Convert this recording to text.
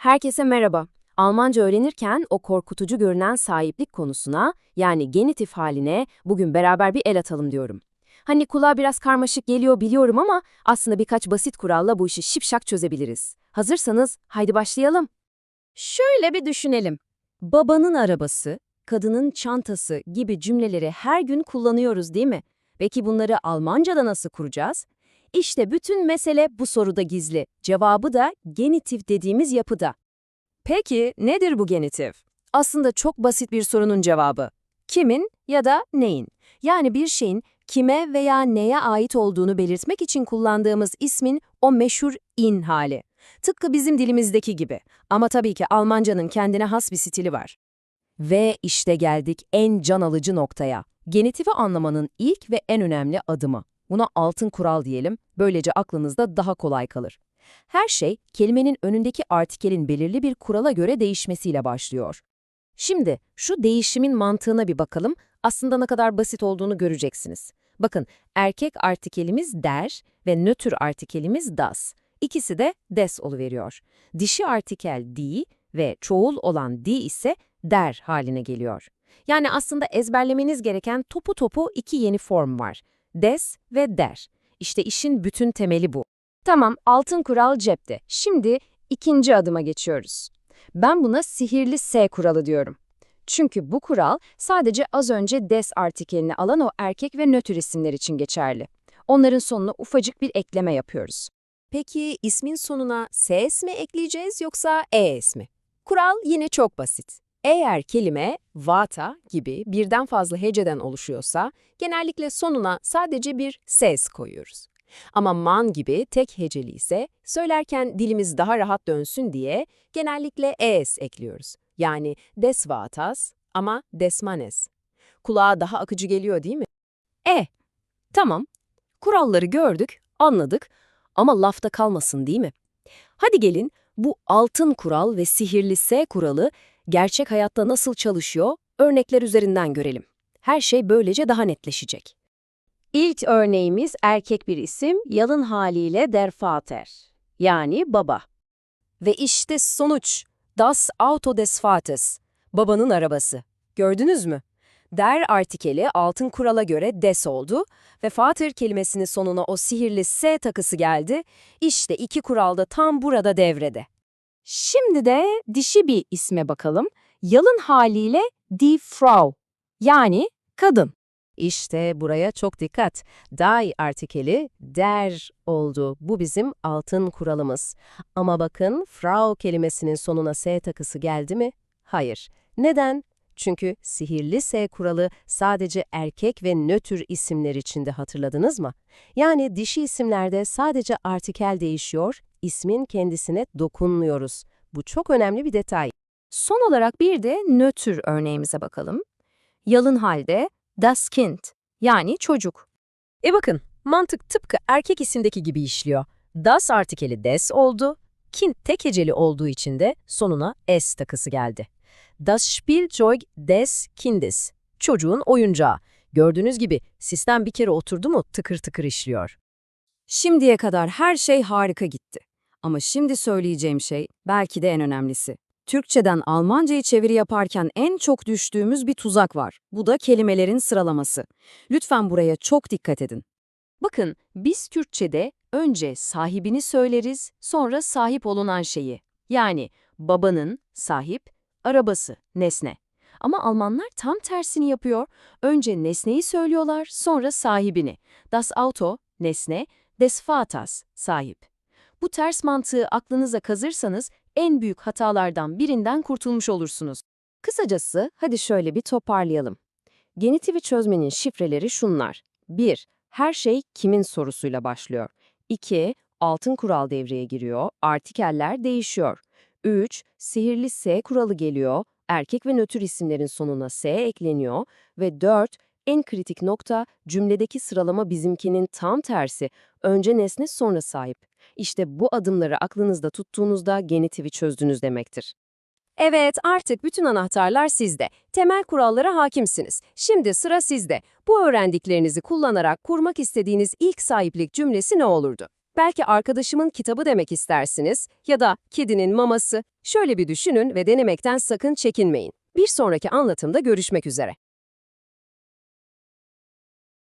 Herkese merhaba. Almanca öğrenirken o korkutucu görünen sahiplik konusuna, yani genitif haline bugün beraber bir el atalım diyorum. Hani kulağa biraz karmaşık geliyor biliyorum ama aslında birkaç basit kuralla bu işi şipşak çözebiliriz. Hazırsanız haydi başlayalım. Şöyle bir düşünelim. Babanın arabası, kadının çantası gibi cümleleri her gün kullanıyoruz değil mi? Peki bunları Almanca'da nasıl kuracağız? İşte bütün mesele bu soruda gizli. Cevabı da genitif dediğimiz yapıda. Peki nedir bu genitif? Aslında çok basit bir sorunun cevabı. Kimin ya da neyin? Yani bir şeyin kime veya neye ait olduğunu belirtmek için kullandığımız ismin o meşhur in hali. Tıpkı bizim dilimizdeki gibi. Ama tabii ki Almancanın kendine has bir stili var. Ve işte geldik en can alıcı noktaya. Genitifi anlamanın ilk ve en önemli adımı. Buna altın kural diyelim, böylece aklınızda daha kolay kalır. Her şey kelimenin önündeki artikelin belirli bir kurala göre değişmesiyle başlıyor. Şimdi şu değişimin mantığına bir bakalım, aslında ne kadar basit olduğunu göreceksiniz. Bakın, erkek artikelimiz der ve nötr artikelimiz das. İkisi de des oluveriyor. Dişi artikel di ve çoğul olan di ise der haline geliyor. Yani aslında ezberlemeniz gereken topu topu iki yeni form var. Des ve der. İşte işin bütün temeli bu. Tamam, altın kural cepte. Şimdi ikinci adıma geçiyoruz. Ben buna sihirli S kuralı diyorum. Çünkü bu kural sadece az önce des artikelini alan o erkek ve nötr isimler için geçerli. Onların sonuna ufacık bir ekleme yapıyoruz. Peki ismin sonuna ses mi ekleyeceğiz yoksa es mi? Kural yine çok basit. Eğer kelime vata gibi birden fazla heceden oluşuyorsa genellikle sonuna sadece bir ses koyuyoruz. Ama man gibi tek heceli ise söylerken dilimiz daha rahat dönsün diye genellikle es ekliyoruz. Yani des vatas ama desmanes. Kulağa daha akıcı geliyor değil mi? E, tamam. Kuralları gördük, anladık ama lafta kalmasın değil mi? Hadi gelin bu altın kural ve sihirli S kuralı gerçek hayatta nasıl çalışıyor örnekler üzerinden görelim. Her şey böylece daha netleşecek. İlk örneğimiz erkek bir isim, yalın haliyle der Vater, yani baba. Ve işte sonuç, das Auto des Vaters, babanın arabası. Gördünüz mü? Der artikeli altın kurala göre des oldu ve Vater kelimesinin sonuna o sihirli S takısı geldi. İşte iki kural da tam burada devrede. Şimdi de dişi bir isme bakalım. Yalın haliyle die Frau, yani kadın. İşte buraya çok dikkat. Die artikeli der oldu. Bu bizim altın kuralımız. Ama bakın Frau kelimesinin sonuna S takısı geldi mi? Hayır. Neden? Çünkü sihirli S kuralı sadece erkek ve nötr isimler içinde hatırladınız mı? Yani dişi isimlerde sadece artikel değişiyor, ismin kendisine dokunmuyoruz. Bu çok önemli bir detay. Son olarak bir de nötr örneğimize bakalım. Yalın halde das Kind yani çocuk. E bakın mantık tıpkı erkek isimdeki gibi işliyor. Das artikeli des oldu, Kind tek heceli olduğu için de sonuna s takısı geldi. Das Spielzeug des Kindes. Çocuğun oyuncağı. Gördüğünüz gibi sistem bir kere oturdu mu tıkır tıkır işliyor. Şimdiye kadar her şey harika gitti. Ama şimdi söyleyeceğim şey belki de en önemlisi. Türkçeden Almanca'yı çeviri yaparken en çok düştüğümüz bir tuzak var. Bu da kelimelerin sıralaması. Lütfen buraya çok dikkat edin. Bakın, biz Türkçe'de önce sahibini söyleriz, sonra sahip olunan şeyi. Yani babanın, sahip, arabası, nesne. Ama Almanlar tam tersini yapıyor. Önce nesneyi söylüyorlar, sonra sahibini. Das Auto, nesne, des Vaters, sahip. Bu ters mantığı aklınıza kazırsanız en büyük hatalardan birinden kurtulmuş olursunuz. Kısacası hadi şöyle bir toparlayalım. Genitivi çözmenin şifreleri şunlar. 1. Her şey kimin sorusuyla başlıyor. 2. Altın kural devreye giriyor, artikeller değişiyor. 3. Sihirli S kuralı geliyor, erkek ve nötr isimlerin sonuna S ekleniyor. Ve 4. En kritik nokta cümledeki sıralama bizimkinin tam tersi. Önce nesne sonra sahip. İşte bu adımları aklınızda tuttuğunuzda genitivi çözdünüz demektir. Evet, artık bütün anahtarlar sizde. Temel kurallara hakimsiniz. Şimdi sıra sizde. Bu öğrendiklerinizi kullanarak kurmak istediğiniz ilk sahiplik cümlesi ne olurdu? Belki arkadaşımın kitabı demek istersiniz ya da kedinin maması. Şöyle bir düşünün ve denemekten sakın çekinmeyin. Bir sonraki anlatımda görüşmek üzere.